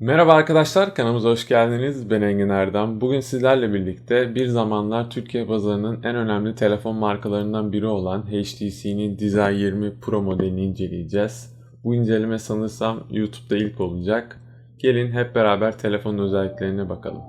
Merhaba arkadaşlar, kanalımıza hoş geldiniz. Ben Engin Erdem. Bugün sizlerle birlikte bir zamanlar Türkiye pazarının en önemli telefon markalarından biri olan HTC'nin Desire 20 Pro modelini inceleyeceğiz. Bu inceleme sanırsam YouTube'da ilk olacak. Gelin hep beraber telefonun özelliklerine bakalım.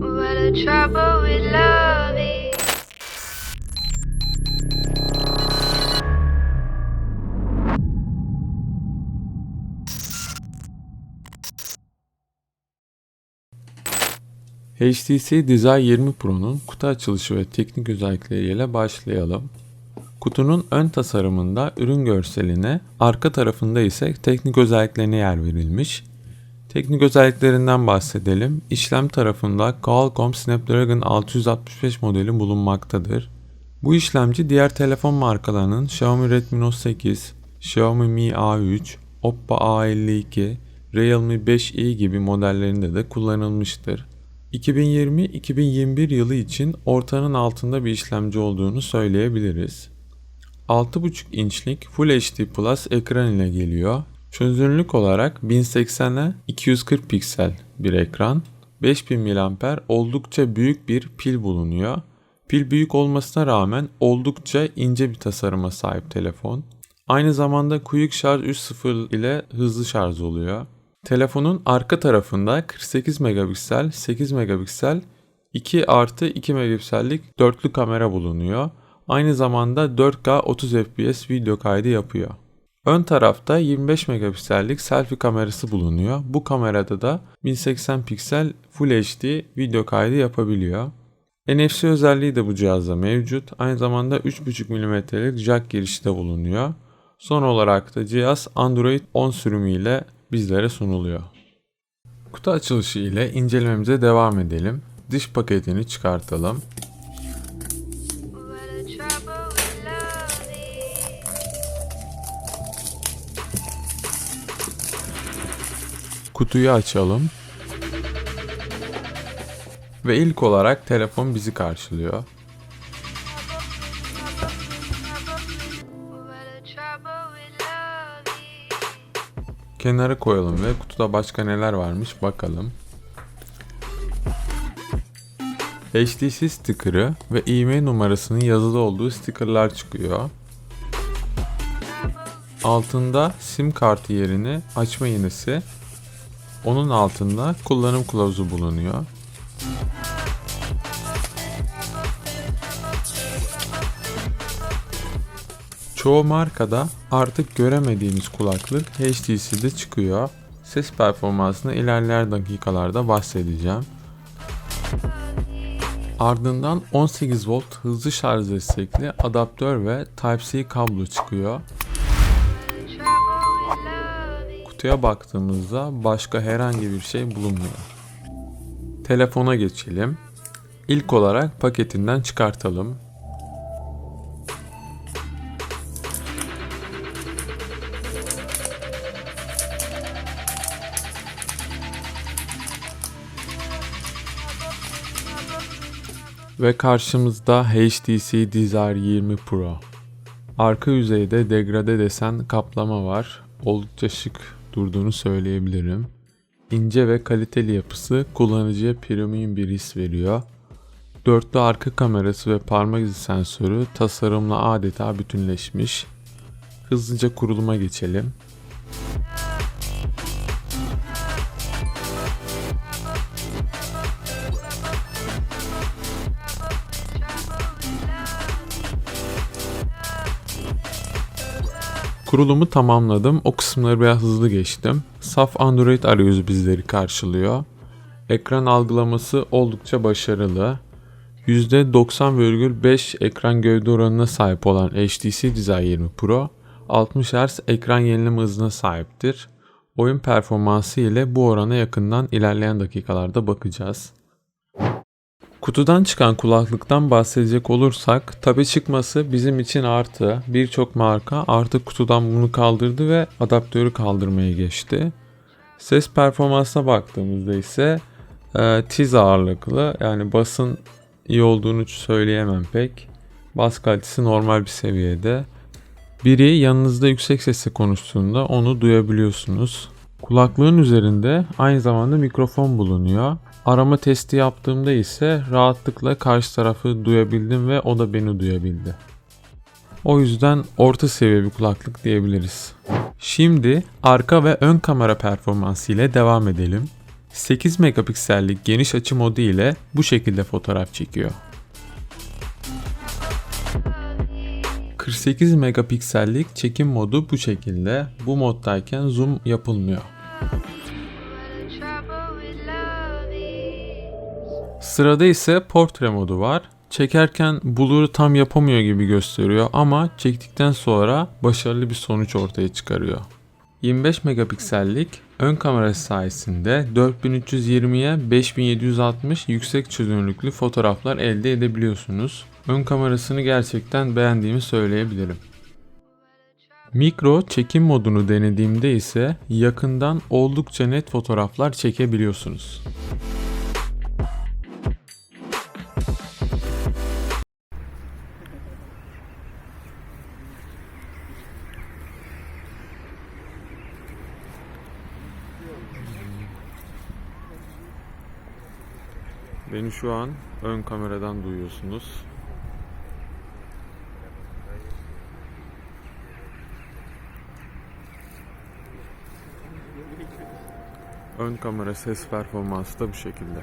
What a HTC Desire 20 Pro'nun kutu açılışı ve teknik özellikleriyle başlayalım. Kutunun ön tasarımında ürün görseline, arka tarafında ise teknik özelliklerine yer verilmiş. Teknik özelliklerinden bahsedelim. İşlem tarafında Qualcomm Snapdragon 665 modeli bulunmaktadır. Bu işlemci diğer telefon markalarının Xiaomi Redmi Note 8, Xiaomi Mi A3, Oppo A52, Realme 5i gibi modellerinde de kullanılmıştır. 2020-2021 yılı için ortanın altında bir işlemci olduğunu söyleyebiliriz. 6.5 inçlik Full HD Plus ekran ile geliyor. Çözünürlük olarak 1080'e 240 piksel bir ekran. 5000 mAh oldukça büyük bir pil bulunuyor. Pil büyük olmasına rağmen oldukça ince bir tasarıma sahip telefon. Aynı zamanda Quick Charge 3.0 ile hızlı şarj oluyor. Telefonun arka tarafında 48 megapiksel, 8 megapiksel, 2 artı 2 megapiksellik dörtlü kamera bulunuyor. Aynı zamanda 4K 30 FPS video kaydı yapıyor. Ön tarafta 25 megapiksellik selfie kamerası bulunuyor. Bu kamerada da 1080 piksel Full HD video kaydı yapabiliyor. NFC özelliği de bu cihazda mevcut. Aynı zamanda 3.5 mm'lik jack girişi de bulunuyor. Son olarak da cihaz Android 10 sürümüyle bizlere sunuluyor. Kutu açılışı ile incelememize devam edelim. Dış paketini çıkartalım. Kutuyu açalım. Ve ilk olarak telefon bizi karşılıyor. Kenara koyalım ve kutuda başka neler varmış bakalım. HTC sticker'ı ve e-mail numarasının yazılı olduğu stickerlar çıkıyor. Altında sim kartı yerine açma iğnesi, onun altında kullanım kılavuzu bulunuyor. Çoğu markada artık göremediğimiz kulaklık HTC'de çıkıyor. Ses performansını ilerleyen dakikalarda bahsedeceğim. Ardından 18 volt hızlı şarj destekli adaptör ve Type-C kablo çıkıyor. Kutuya baktığımızda başka herhangi bir şey bulunmuyor. Telefona geçelim. İlk olarak paketinden çıkartalım. Ve karşımızda HTC Desire 20 Pro. Arka yüzeyde degrade desen kaplama var. Oldukça şık durduğunu söyleyebilirim. İnce ve kaliteli yapısı kullanıcıya premium bir his veriyor. Dörtlü arka kamerası ve parmak izi sensörü tasarımla adeta bütünleşmiş. Hızlıca kuruluma geçelim. Kurulumu tamamladım. O kısımları biraz hızlı geçtim. Saf Android arayüzü bizleri karşılıyor. Ekran algılaması oldukça başarılı. %90,5 ekran gövde oranına sahip olan HTC Desire 20 Pro 60 Hz ekran yenileme hızına sahiptir. Oyun performansı ile bu orana yakından ilerleyen dakikalarda bakacağız. Kutudan çıkan kulaklıktan bahsedecek olursak tabi çıkması bizim için artı. Birçok marka artık kutudan bunu kaldırdı ve adaptörü kaldırmaya geçti. Ses performansına baktığımızda ise e, tiz ağırlıklı yani basın iyi olduğunu söyleyemem pek. Bas kalitesi normal bir seviyede. Biri yanınızda yüksek sesle konuştuğunda onu duyabiliyorsunuz. Kulaklığın üzerinde aynı zamanda mikrofon bulunuyor. Arama testi yaptığımda ise rahatlıkla karşı tarafı duyabildim ve o da beni duyabildi. O yüzden orta seviye bir kulaklık diyebiliriz. Şimdi arka ve ön kamera performansı ile devam edelim. 8 megapiksellik geniş açı modu ile bu şekilde fotoğraf çekiyor. 48 megapiksellik çekim modu bu şekilde. Bu moddayken zoom yapılmıyor. Sırada ise portre modu var. Çekerken blur'u tam yapamıyor gibi gösteriyor ama çektikten sonra başarılı bir sonuç ortaya çıkarıyor. 25 megapiksellik ön kamerası sayesinde 4320'ye 5760 yüksek çözünürlüklü fotoğraflar elde edebiliyorsunuz. Ön kamerasını gerçekten beğendiğimi söyleyebilirim. Mikro çekim modunu denediğimde ise yakından oldukça net fotoğraflar çekebiliyorsunuz. Beni şu an ön kameradan duyuyorsunuz. Ön kamera ses performansı da bu şekilde.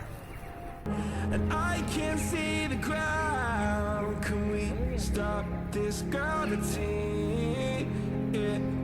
Stop this gravity? It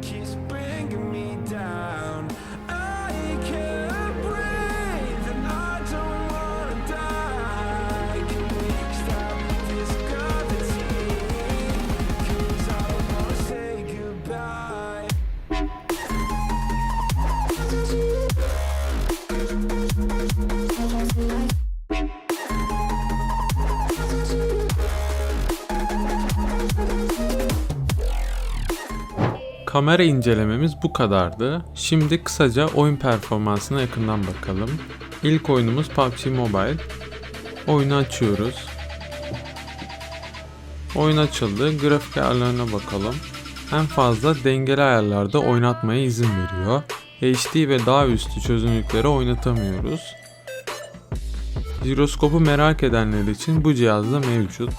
Kamera incelememiz bu kadardı. Şimdi kısaca oyun performansına yakından bakalım. İlk oyunumuz PUBG Mobile. Oyunu açıyoruz. Oyun açıldı. Grafik ayarlarına bakalım. En fazla dengeli ayarlarda oynatmaya izin veriyor. HD ve daha üstü çözünürlüklere oynatamıyoruz. Jiroskopu merak edenler için bu cihazda mevcut.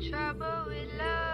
trouble with love.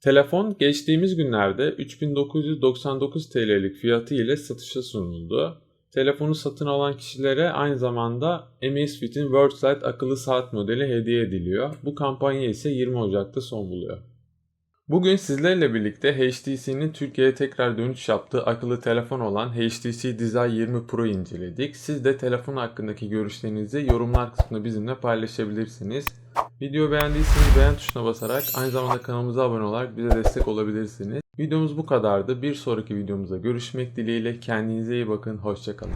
Telefon geçtiğimiz günlerde 3999 TL'lik fiyatı ile satışa sunuldu. Telefonu satın alan kişilere aynı zamanda Amazfit'in WorldSight akıllı saat modeli hediye ediliyor. Bu kampanya ise 20 Ocak'ta son buluyor. Bugün sizlerle birlikte HTC'nin Türkiye'ye tekrar dönüş yaptığı akıllı telefon olan HTC Desire 20 Pro inceledik. Siz de telefon hakkındaki görüşlerinizi yorumlar kısmında bizimle paylaşabilirsiniz. Videoyu beğendiyseniz beğen tuşuna basarak aynı zamanda kanalımıza abone olarak bize destek olabilirsiniz. Videomuz bu kadardı. Bir sonraki videomuzda görüşmek dileğiyle kendinize iyi bakın. Hoşçakalın.